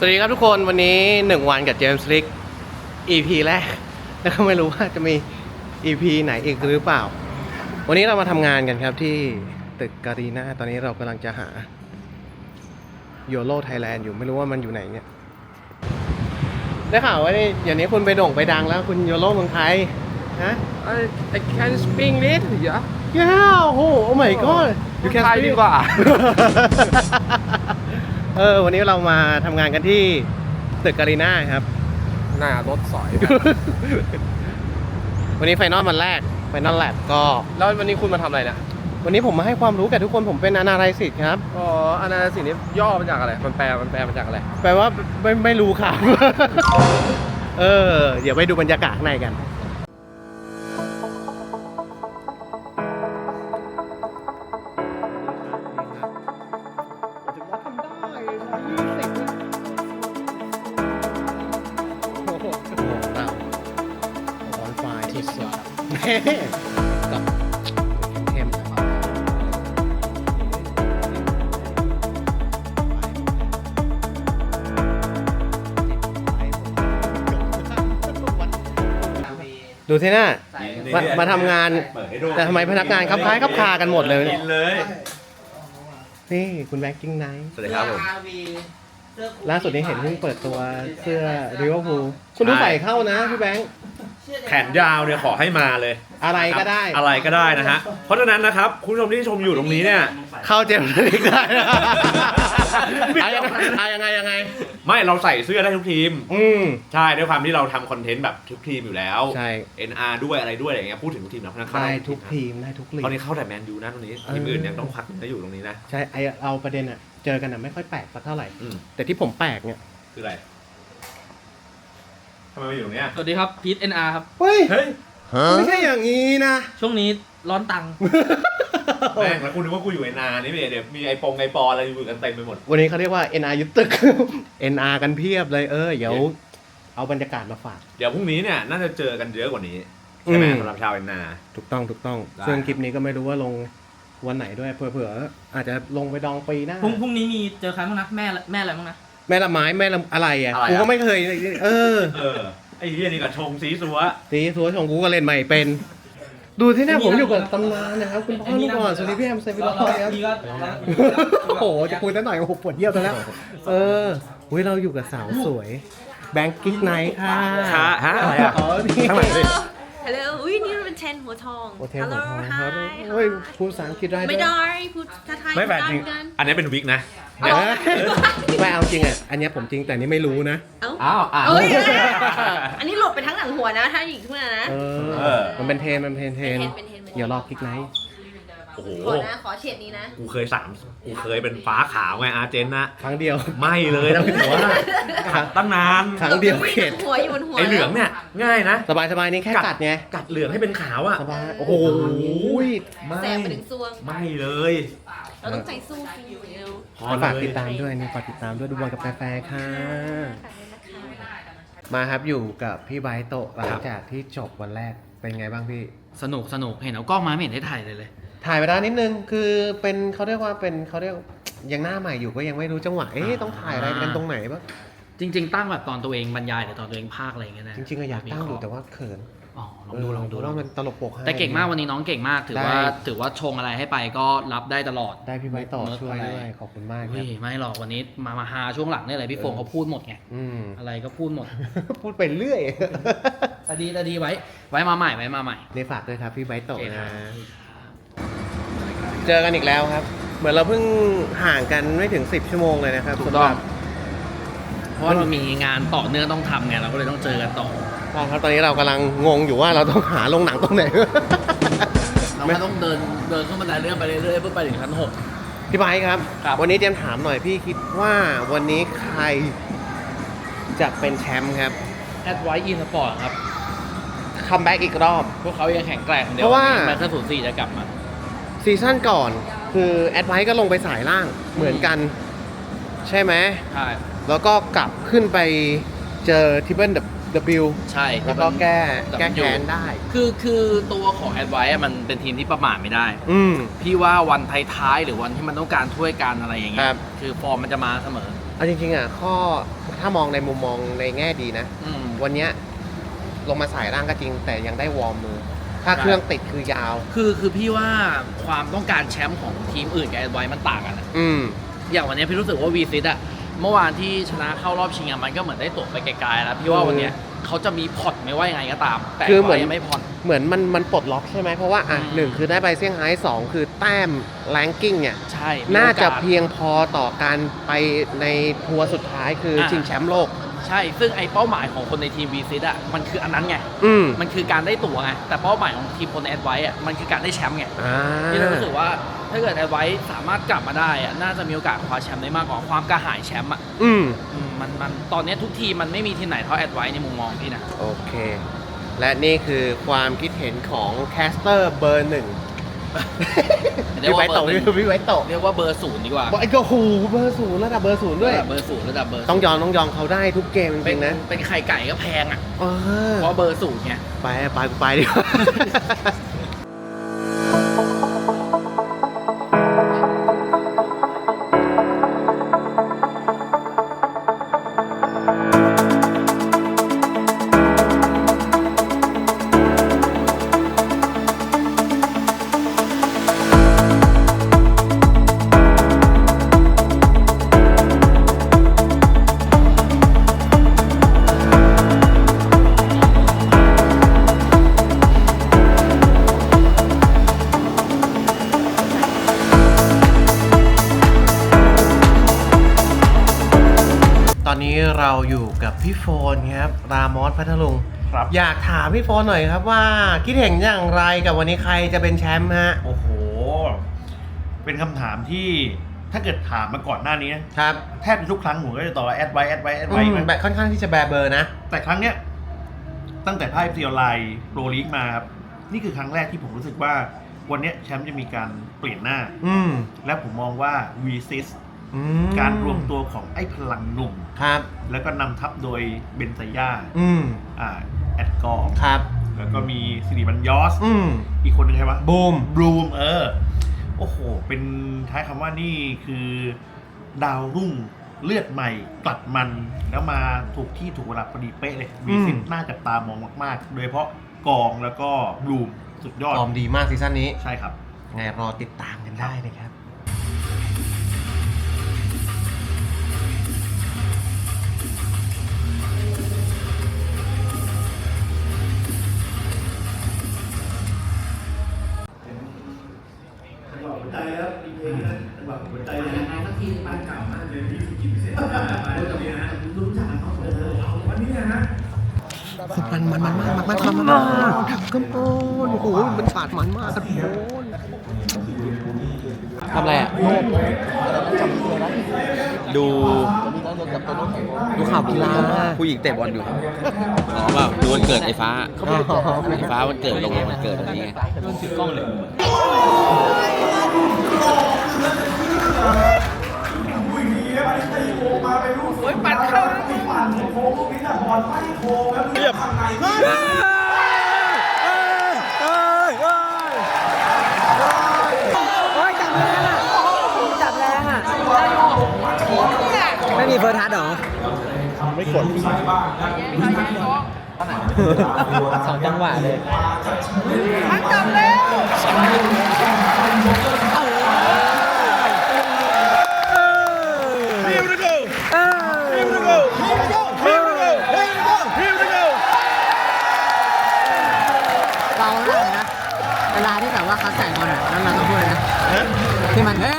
สวัสดีครับทุกคนวันนี้ 1 วันกับเจมส์ลิก EP แรก แล้วก็ไม่รู้ว่าจะมี EP ไหนอีกหรือเปล่า วันนี้เรามาทำงานกันครับที่ตึกการีนาตอนนี้เรากำลังจะหาโยโ o ไทยแลนด์อยู่ไม่รู้ว่ามันอยู่ไหนเนี่ย ได้ข่าวว่านี่อย่างนี้คุณไปโด่งไปดังแล้วคุณโยโ o เมืองไทยฮะ I I can speak it อย่าย่าโอ้โห oh my god you can ไทย speak ดีกว่า เออ วันนี้เรามาทำงานกันที่ตึกการีนาครับ หน้ารถสอยวันนี้ไฟนอลวันแรก ไฟนอลแลบก็ แล้ววันนี้คุณมาทำอะไรเนี่ยวันนี้ผมมาให้ความรู้กับทุกคนผมเป็นอนาลัยสิตครับ อ๋ออนาลิซิสนี่ย่อมาจากอะไร มันแปลมันแปลมาจากอะไร แปลว่าไม่ไม่รู้ครับ เออ เดี๋ยวไปดูบรรยากาศข้างในกัน กับเทมดูสินะมามาทำงาน แต่ทำไมพนักงานครับคล้ายครับคากันหมดเลย กินเลย นี่คุณแบ็กกิ้งไนท์สวัสดีครับผม ล่าสุดนี้เห็นเพิ่งเปิดตัวเสื้อริเวอร์พูลคุณดูใส่เข้านะพี่แบงค์ แขนยาวเนี่ยขอให้มาเลยอะไรก็ได้ อะไรก็ได้นะฮะ เพราะฉะนั้นนะครับ คุณผู้ชมที่ชมอยู่ตรงนี้เนี่ย เข้าเจมส์ลีกได้นะเอายังไงเอายังไงยังไง ไม่เราใส่เสื้อได้ทุกทีม อืม ใช่ด้วยความที่เราทำคอนเทนต์แบบทุกทีมอยู่แล้ว ใช่ NR ด้วยอะไรด้วยอะไรอย่างเงี้ยพูดถึงทุกทีมนะเพราะฉะนั้นเข้าได้ได้ทุกทีมได้ทุกลีก ตอนนี้เข้าแต่แมนยูนะตรงนี้เออ ทีมอื่นยังต้องควักเงินอยู่ตรงนี้นะ ใช่ไอเอาประเด็นอะเจอกันอะไม่ค่อยแปลกสักเท่าไหร่ อืมแต่ที่ผมแปลกเนี่ย คืออะไรทำ ไมมาอยู่ตรงเนี้ยสวัสดีครับพีทเอ็นอาร์ครับ เฮ้ยเฮ้ยไม่ใช่อย่างนี้นะ ช่วงนี้ร้อนตังค์ แม่งแล้วคุณนึกว่ากูอยู่ NR นี่เดี๋ยวมีไอปงไอปออะไรอยู่กันเต็มไปหมด วันนี้เขาเรียกว่า NR ยึดตึก NR กันเพียบเลยเออเดี๋ยวเอาบรรยากาศมาฝาก เดี๋ยวพรุ่งนี้เนี่ยน่าจะเจอกันเยอะกว่านี้ใช่ไหมอืม สำหรับชาว NR ถูกต้องถูกต้อง ได้ ซึ่งคลิปนี้ก็ไม่รู้ว่าลงวันไหนด้วยเผื่อๆอาจจะลงไปดองปีหน้าพรุ่งพรุ่งนี้มีเจอใครบ้างนะแม่แม่อะไรบ้างนะ แม่ละไม้แม่ละอะไรอะอะไรอะ กูก็ไม่เคย เออเออไอ้เหี้ยนี่ก็ชงสีสัวสีสัวของกูก็เล่นใหม่เป็น ดูที่หน้าผมอยู่กับตำนานนะครับคุณพ่อลูกอ่อนสวัสดีพี่แอมเซฟิลอครับพี่ก็โอ้โห จะคุยตั้งหน่อยโอ้โหปวดเยี่ยวซะแล้ว เอออุ้ยเราอยู่กับสาวสวย แบงค์กิ๊กไนท์ค่ะค่ะฮะอะไรอะอ๋อนี่ข้างหลังสิฮัลโหลอุ้ยนี่มั นเป็นเทนหัวทอง โอเทลฮัลโหลของไฮเขาเฮ้ยพูดภาษาอังกฤษได้ไม่ด้วยได้พูดไทยไม่แบบจริง กันอันนี้เป็นวิกนะ เดี๋ยวนะไม่เอาจริงอะ อันเนี้ยผมจริงแต่อันนี้ไม่รู้นะ เอ้าอ้าวอะเอ้ยอันนี้หลบไปทั้งหลังหัวนะ ถ้าหญิงขึ้นมานะเอเออ อ มันเป็นเทรนมันเป็นเทรนเป็นเทรนเป็นเทรนเดี๋ยวรอกิ๊กไนท์ โอ้โห ขอนะขอเฉดนี้นะ กูเคยสามกูเคยเป็นฟ้าขาวไงอาร์เจนนะครั้งเดียว ไม่เลยทั้งหัวกัดตั้งนาน ครั้งเดียวเข็ดหัวอยู่บนหัวไอเหลืองเนี่ยง่ายนะ สบายสบายๆนี่แค่กัดไง กัดเหลืองให้เป็นขาวอะ สบาย โอ้โหไม่แสบไปถึงซวง ไม่เลยเราต้องใจสู้ฟูเร็วพอฝากเลยติดตามด้วยนี่ฝากติดตามด้วยดูบอลกับแฟร์ๆค่ะ มาครับอยู่กับพี่ไบร์ทโตะหลังจากที่จบวันแรกเป็นไงบ้างพี่ สนุกสนุกเห็นเอากล้องมาไม่เห็นได้ถ่ายเลยเลย ถ่ายไปแล้วนิดนึงคือเป็นเขาเรียกว่าเป็นเขาเรียกยังหน้าใหม่อยู่ก็ยังไม่รู้จังหวะเอ๊ะต้องถ่ายอะไรกันตรงไหนบ้างจริง ๆ ตั้งแบบตอนตัวเองบรรยายหรือตอนตัวเองภาคอะไรอย่างเงี้ยนะจริงๆก็อยากตั้งอยู่แต่ว่าเขินอ๋อลองดูลองดูเพราะว่ามันตลกปกให้แต่เก่งมากวันนี้น้องเก่งมากถือว่าได้ถือว่าชงอะไรให้ไปก็รับได้ตลอดได้พี่ไบร์ทต่อเมิร์กช่วยอะไรด้วยขอบคุณมากคเฮ้รับยไม่หรอกวันนี้มามาฮาช่วงหลังเนี่ยแหละพี่โฟงเขาพูดหมดไงอืมอะไรก็พูดหมด พูดไปเรื่อยแต่ดีแต่ดีไว้ ไว้มาใหม่ไว้มาใหม่ในฝากด้วยครับพี่ไบร์ทโตะโอเคครันะบ เจอกันอีกแล้วครับ เหมือนเราเพิ่งห่างกันไม่ถึง 10 ชั่วโมงเลยนะครับถูกต้อง สำหรับเพราะว่ามันมีงานต่อเนื่องต้องทำไงเราก็เลยต้องเจอกันต่อ ใช่ครับตอนนี้เรากำลังงงอยู่ว่าเราต้องหาโรงหนังตรงไหน เราก็ต้องเดินเดินขึ้นบันไดเลื่อนไปเรื่อยๆเพื่อไปถึงชั้นหก พี่ไบร์ทครับ ครับ วันนี้เจมส์ถามหน่อยพี่คิดว่าวันนี้ใครจะเป็นแชมป์ครับแอดไวท์อินสปอร์ตครับ คัมแบ็กอีกรอบ พวกเขายังแข็งแกร่งเดี๋ยเพวราะว่า แมนเชสเตอร์ศูนย์สี่จะกลับมา ซีซั่นก่อน คือแอดไวท์ก็ลงไปสายล่างเหมือนกัน ใช่ไหม ใช่ แล้วก็กลับขึ้นไปเจอทิเบิลดับใช่แล้วก็แก้ที่มันแก้แค้นได้ คือคือตัวของแอดไวท์มันเป็นทีมที่ประมาทไม่ได้ อืมพี่ว่าวันท้ายๆหรือวันที่มันต้องการช่วยกันอะไรอย่างเงี้ครัยบคือฟอร์มมันจะมาเสมอเอาจริงๆอะข้อถ้ามองในมุมมองในแง่ดีนะอืมวันเนี้ยลงมาสายร่างก็จริง แต่ยังได้วอร์มมือ ถ้าใช่เครื่องติดคือยาว คือคือพี่ว่าความต้องการแชมป์ของทีมอื่นกับแอดไวมันต่างกันอะอืม อย่างวันนี้พี่รู้สึกว่าวีซิตอะเมื่อวานที่ชนะเข้ารอบชิงอะมันก็เหมือนได้ตกไปไกลๆแล้วพี่ว่าวันเนี้ยเขาจะมีพอร์ตไม่ว่ายังไงก็ตาม แต่คือเหมือน ยังไม่พอร์ต เหมือนมันมันปลดล็อกใช่ไหมเพราะว่าอะอืม หนึ่งคือได้ไปเซี่ยงไฮ้สองคือแต้มแรงกิ้งเนี่ย ใช่มีน่าจะโอกสเพียงพอต่อการไปในทัวร์สุดท้ายคืออา ชิงแชมป์โลก ใช่ ซึ่งไอเป้าหมายของคนในทีมวีซิตอะมันคืออันนั้นไง อืมมันคือการได้ตั๋วไง แต่เป้าหมายของทีมคนในแอดไวอะมันคือการได้แชมป์ไง อ่าพี่เลยรู้สึกว่าถ้าเกิดแอดไวสามารถกลับมาได้อะน่าจะมีโอกาสคว้าแชมป์ได้มากกว่าความกระหายแชมป์อะอืม อืมมันมันตอนนี้ทุกทีมมันไม่มีทีมไหนเท่าแอดไวในมุมมองพี่นะ โอเค และนี่คือความคิดเห็นของแคสเตอร์เบอร์หนึ่ง เรียกพี่ไว้ว่าเบอโตะร์หนึ่งพี่ไว้โตะเรียกว่าเบอร์ศูนย์ดีกว่าบอกไอ้ก็หูเบอร์ศูนย์ระดับเบอร์ศูนย์ด้วย ระดับเบอร์ศูนย์ระดับเบอร์ต้องยอมต้องยอมเขาได้ทุกเกมจเป็รินงๆนะเป็นไข่ไก่ก็แพงอะ เออเพราะเบอร์ศูนย์ไงไปไปกูไปดีกว่า อยู่กับพี่โฟนครับรามอสพัทลุงครับ อยากถามพี่โฟนหน่อยครับว่าคิดเห็นอย่างไรกับวันนี้ใครจะเป็นแชมป์ฮะ โอ้โห เป็นคำถามที่ถ้าเกิดถามมาก่อนหน้านี้นะครับแทบจะทุกครั้งผมก็จะตอบว่าแอดไว้แอดไว้แอดอืไว้มแบบค่อนข้างที่จะแบร์เบอร์นะ แต่ครั้งเนี้ยตั้งแต่ภาพซีออนไลน์โปรลีกมาครับนี่คือครั้งแรกที่ผมรู้สึกว่า วันเนี้ยแชมป์จะมีการเปลี่ยนหน้า อืม และผมมองว่า v ีซิส อืมการรวมตัวของไอ้พลังหนุ่ม ครับ แล้วก็นำทัพโดยเบนไซย่าอืมอ่าแอดกอร์ครับ แล้วก็มีสิริบัญยอส อืมอีกคนหนึงใครวะบูม บลูมเออ โอ้โห เป็นท้ายคำว่านี่คือดาวรุ่งเลือดใหม่กลัดมัน แล้วมาถูกที่ถูกเวลาพอดีเป๊ะเลยวีซิอืม น่าจับตามองมาก ๆ โดยเฉพาะกองแล้วก็บลูมสุดยอด ฟอร์มดีมากซีซั่นนี้ใช่ครับ ไงรอติดตามกันได้นะครับากกำปนโอ้โหมันฉาดมันมากกระโดนทำอะไรอะ ดูดูข่าวกีฬาผู้หญิงเตะบอลอยู่ครับอ๋อเปล่าดูวันเกิดไอ้ฟ้าไอ้ฟ้าวันเกิดลงวันเกิดวันนี้ไงโดนถือกล้องเลยไม่มีเฟิร์สทัชหรอสองจังหวะเลยเราเนี่ยนะเวลาที่แบบว่าเขาใส่บอลอะแล้วเราต้องพูดนะที่มันเฮ้ย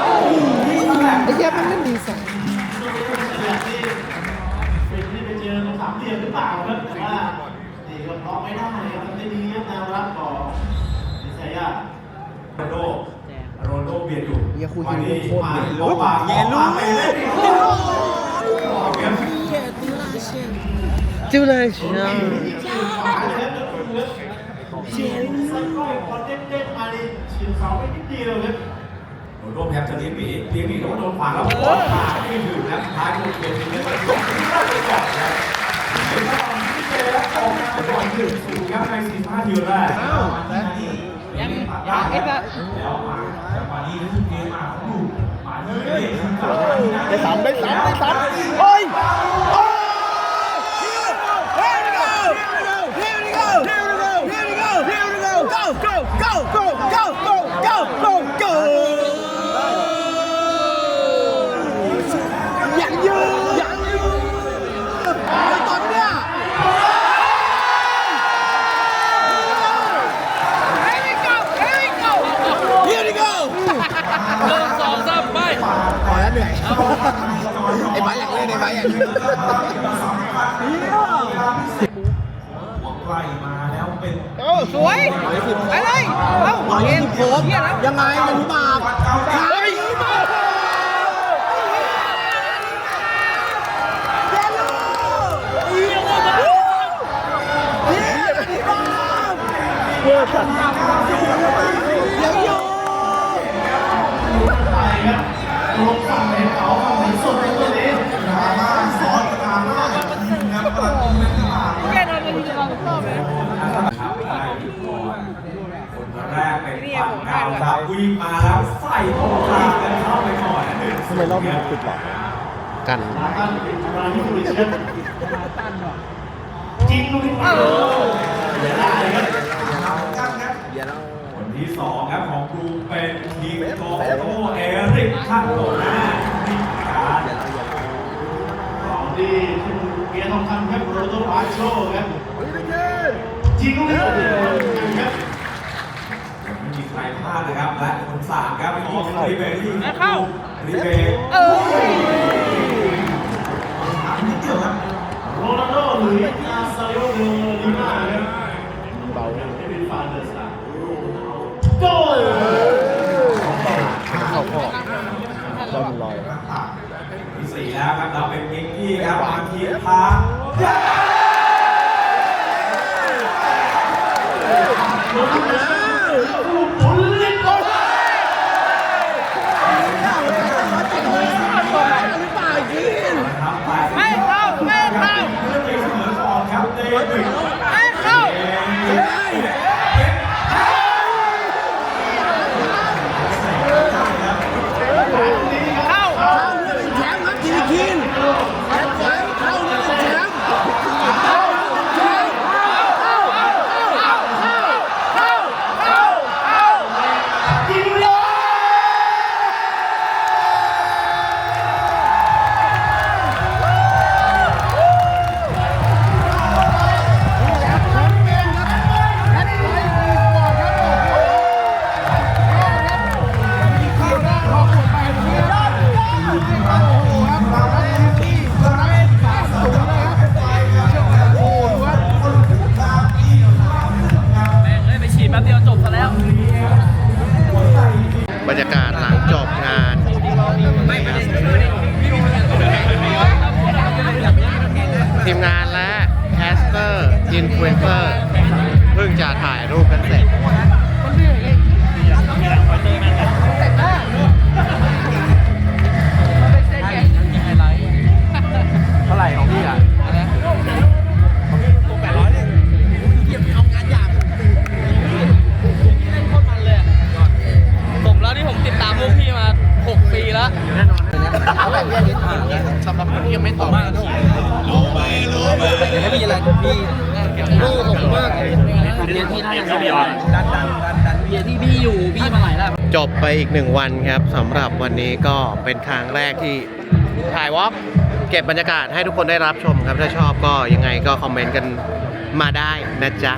คตรเยเยลูจิวเลยเชียวสักก้อยพอเด้งๆมาดิฉีดเสาไปนิดเดียวครับโดนร่วมแทบจะเลี้ยงหมีเลี้ยงหมีแต่ว่าโดนขวางแล้วโอ้ขาไม่ถึงนะท้ายโดนเกมนี้เลยยกที่เข้าไปก่อนนะเห็นว่าตอนที่เจแล้วออกมาก่อนหนึ่งศูนย์ครับในสี่ห้าทีแรกยังยังไอ้แบบแล้วมาจังหวะนี้ทุกเกมมาของดูมา ได้สามได้สามได้สามเฮ้ย บ้าอยากเล่นไอ้บ้าอยากเล่นใกล้มาแล้วเป็นสวยไปเลยเอ้าเล่นโคบยังไงมันบาปเฮ้ยบาปเยลโล่เยี่ยมเลยเยี่ยมบาปเยี่ยมสัตว์เยี่ยมโยลงฝั่งเห็นเขาฝั่งเห็นสดในตั ทำไมรอบนี้ติดต่อกันมาที่สุริเชนจริงลูกนี้เอออย่าได้ครับคนที่สองครับของกรุงเป็นทีมโกโก้เอริกข้างโตหน้าทีมการของที่ที่เปียทองคำครับโรโตบาโชครับจริงลูกนี้โอ้โหครับไม่มีใครพลาดนะครับและคนสามครับของริเบรี่ ริเบรเออถามนิดเดียวครับโรนัลโดหรืออาซาโยเดลิมาครับเบาไม่เป็นฟานเดอร์สตาร์โก้เลยที่สี่แล้วครับเราเป็นมิกกี้ครับมาทีพา ทีมงานและแคสเตอร์อินฟลูเอนเซอร์เพิ่งจะถ่ายรูปกันเสร็จเท่าไหร่ของพี่อะอะไรตัวแปดร้อยเนี่ยเกียบเอางานยาบเล่นโคตรมันเลยผมแล้วที่ผมติดตามพวกพี่มา 6 ปีแล้ว เอาแบบเรียนนิดหน่ยสำหรับคนที่ยังไม่ตอบมากรู้ไปรู้ไปไม่มีอะไรพี่รู้ขอบคุณมากเบียร์ที่น่าจะดันดันดันดันเบียร์ที่พี่อยู่พี่มาหลายแล้วจบไปอีกหนึ่งวันครับสำหรับวันนี้ก็เป็นครั้งแรกที่ถ่ายวอล์กเก็บบรรยากาศให้ทุกคนได้รับชมครับถ้าชอบก็ยังไงก็คอมเมนต์กันมาได้นะจ๊ะ